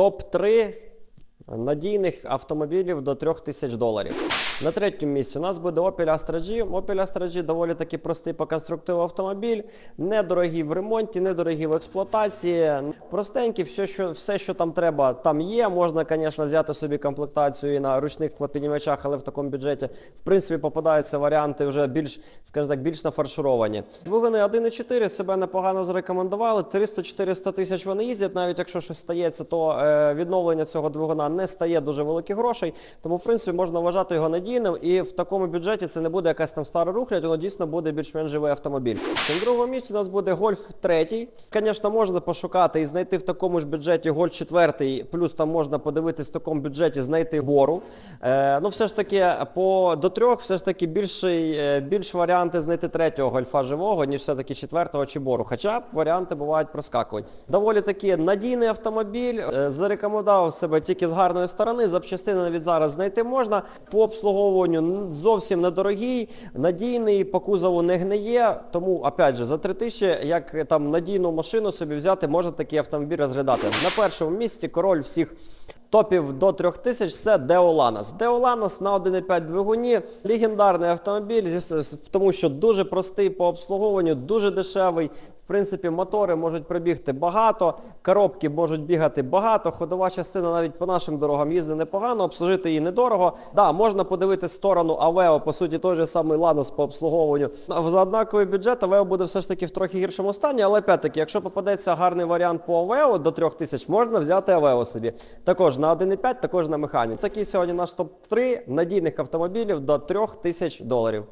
топ-3 надійних автомобілів до 3000 доларів. На третьому місці у нас буде Opel Astra G. Opel Astra G доволі таки простий по конструктиву автомобіль, недорогий в ремонті, недорогий в експлуатації. Простенький, все, що, все, що там треба, там є. Можна, звісно, взяти собі комплектацію і на ручних склопіднімачах, але в такому бюджеті, в принципі, попадаються варіанти вже більш, скажімо так, більш нафаршировані. Двигуни 1.4 себе непогано зарекомендували. 300-400 тисяч вони їздять. Навіть якщо щось стається, то е, відновлення цього двигуна не стає дуже великих грошей. Тому, в принципі, можна вважати його надійним. І в такому бюджеті це не буде якась там стара рухлядь, воно дійсно буде більш-менш живий автомобіль. На другому місці у нас буде Гольф 3. Звісно, можна пошукати і знайти в такому ж бюджеті Гольф 4, плюс там можна подивитись в такому бюджеті, знайти бору. Е, ну, все ж таки, по до трьох, все ж таки більший, е, більш варіанти знайти третього гольфа живого, ніж все-таки четвертого чи бору. Хоча варіанти бувають проскакують. Доволі таки надійний автомобіль. е, Зарекомендував себе тільки з гарної сторони. Запчастини навіть зараз знайти можна. По обслуговуванню зовсім недорогий, надійний, по кузову не гниє. Тому, опять же, за 3 тисячі, як там надійну машину собі взяти, можна такий автомобіль розглядати. На першому місці король всіх. Топів до 3000 це Деоланас. Деоланас на 1,5 двигуні. Легендарний автомобіль, тому що дуже простий по обслуговуванню, дуже дешевий. В принципі, мотори можуть пробігти багато, коробки можуть бігати багато. Ходова частина навіть по нашим дорогам їздить непогано, обслужити її недорого. Да, можна подивити сторону Авео, по суті, той же самий Ланос по обслуговуванню. За однаковий бюджет Авео буде все ж таки в трохи гіршому стані, але опять-таки, якщо попадеться гарний варіант по Авео до 3000, можна взяти Авео собі. Також на 1,5, також на механік. Такий сьогодні наш топ-3 надійних автомобілів до 3000 доларів.